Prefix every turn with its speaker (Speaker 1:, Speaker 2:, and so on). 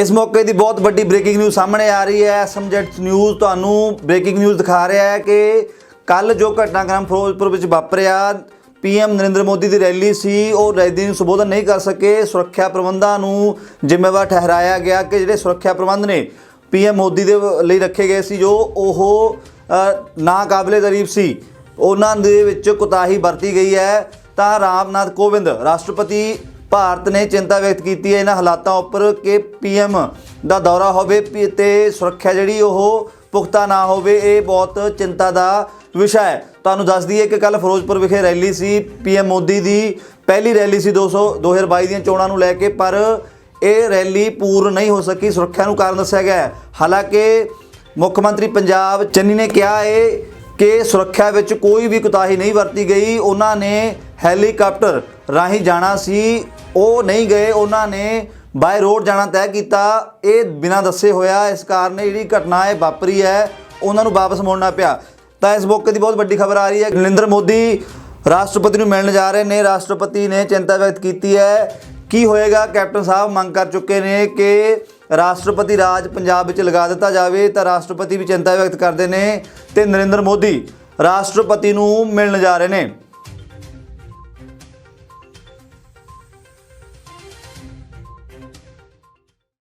Speaker 1: ਇਸ ਮੌਕੇ ਦੀ ਬਹੁਤ ਵੱਡੀ ਬ੍ਰੇਕਿੰਗ ਨਿਊਜ਼ ਸਾਹਮਣੇ ਆ ਰਹੀ ਹੈ। ਐਸਐਮਜੈਟ ਨਿਊਜ਼ ਤੁਹਾਨੂੰ ਬ੍ਰੇਕਿੰਗ ਨਿਊਜ਼ ਦਿਖਾ ਰਿਹਾ ਹੈ ਕਿ ਕੱਲ ਜੋ ਘਟਨਾਕ੍ਰਮ ਫਿਰੋਜ਼ਪੁਰ ਵਿੱਚ ਵਾਪਰਿਆ ਪੀਐਮ ਨਰਿੰਦਰ ਮੋਦੀ ਦੀ ਰੈਲੀ ਸੀ ਉਹ ਰੈਲੀ ਨੂੰ ਸੰਬੋਧਨ ਨਹੀਂ ਕਰ ਸਕੇ। ਸੁਰੱਖਿਆ ਪ੍ਰਬੰਧਾਂ ਨੂੰ ਜ਼ਿੰਮੇਵਾਰ ਠਹਿਰਾਇਆ ਗਿਆ ਕਿ ਜਿਹੜੇ ਸੁਰੱਖਿਆ ਪ੍ਰਬੰਧ ਨੇ ਪੀਐਮ ਮੋਦੀ ਦੇ ਲਈ ਰੱਖੇ ਗਏ ਸੀ ਜੋ ਉਹ ਅ, ਨਾਕਾਬਲੇ ਤਾਰੀਫ ਸੀ। ਉਹਨਾਂ ਦੇ ਵਿੱਚ ਕੁਤਾਹੀ ਵਰਤੀ ਗਈ ਹੈ। ਤਾਂ ਰਾਮਨਾਥ ਕੋਵਿੰਦ ਰਾਸ਼ਟਰਪਤੀ ਭਾਰਤ ਨੇ ਚਿੰਤਾ ਵਿਅਕਤ ਕੀਤੀ ਹੈ ਇਹਨਾਂ ਹਾਲਾਤਾਂ ਉੱਪਰ ਕਿ ਪੀਐਮ ਦਾ ਦੌਰਾ ਹੋਵੇ ਪੀ- ਤੇ ਸੁਰੱਖਿਆ ਜਿਹੜੀ ਉਹ ਪੁਖਤਾ ਨਾ ਹੋਵੇ, ਇਹ ਬਹੁਤ ਚਿੰਤਾ ਦਾ ਵਿਸ਼ਾ ਹੈ। ਤੁਹਾਨੂੰ ਦੱਸ ਦਈਏ ਕਿ ਕੱਲ ਫਿਰੋਜ਼ਪੁਰ ਵਿਖੇ ਰੈਲੀ ਸੀ, ਪੀਐਮ ਮੋਦੀ ਦੀ ਪਹਿਲੀ ਰੈਲੀ ਸੀ 200 2022 ਦੀਆਂ ਚੋਣਾਂ ਨੂੰ ਲੈ ਕੇ, ਪਰ ਇਹ ਰੈਲੀ ਪੂਰ ਨਹੀਂ ਹੋ ਸਕੀ, ਸੁਰੱਖਿਆ ਨੂੰ ਕਾਰਨ ਦੱਸਿਆ ਗਿਆ ਹਾਲਾਂਕਿ ਮੁੱਖ ਮੰਤਰੀ ਪੰਜਾਬ ਚੰਨੀ ਨੇ ਕਿਹਾ ਹੈ ਕਿ ਸੁਰੱਖਿਆ ਵਿੱਚ ਕੋਈ ਵੀ ਕੁਤਾਹੀ ਨਹੀਂ ਵਰਤੀ ਗਈ। ਉਹਨਾਂ ਨੇ ਹੈਲੀਕਾਪਟਰ ਰਾਹੀਂ ਜਾਣਾ ਸੀ। ਉਹ ਨਹੀਂ ਗਏ, ਉਹਨਾਂ ਨੇ ਬਾਈ ਰੋਡ ਜਾਣਾ ਤੈਅ ਕੀਤਾ। ਇਹ ਬਿਨਾਂ ਦੱਸੇ ਹੋਇਆ ਇਸ ਕਾਰਨ ਜਿਹੜੀ ਘਟਨਾ ਹੈ ਵਾਪਰੀ ਹੈ, ਉਹਨਾਂ ਨੂੰ ਵਾਪਸ ਮੋੜਨਾ ਪਿਆ। ਤਾਂ ਇਸ ਮੌਕੇ ਦੀ ਬਹੁਤ ਵੱਡੀ ਖਬਰ ਆ ਰਹੀ ਹੈ। ਨਰਿੰਦਰ ਮੋਦੀ ਰਾਸ਼ਟਰਪਤੀ ਨੂੰ ਮਿਲਣ ਜਾ ਰਹੇ ਨੇ। ਰਾਸ਼ਟਰਪਤੀ ਨੇ ਚਿੰਤਾ ਵਿਅਕਤ ਕੀਤੀ ਹੈ। ਕੀ ਹੋਏਗਾ? ਕੈਪਟਨ ਸਾਹਿਬ ਮੰਗ ਕਰ ਚੁੱਕੇ ਨੇ ਕਿ ਰਾਸ਼ਟਰਪਤੀ ਰਾਜ ਪੰਜਾਬ ਵਿੱਚ ਲਗਾ ਦਿੱਤਾ ਜਾਵੇ। ਤਾਂ ਰਾਸ਼ਟਰਪਤੀ ਵੀ ਚਿੰਤਾ ਵਿਅਕਤ ਕਰਦੇ ਨੇ ਤੇ ਨਰਿੰਦਰ ਮੋਦੀ ਰਾਸ਼ਟਰਪਤੀ ਨੂੰ ਮਿਲਣ ਜਾ ਰਹੇ ਨੇ।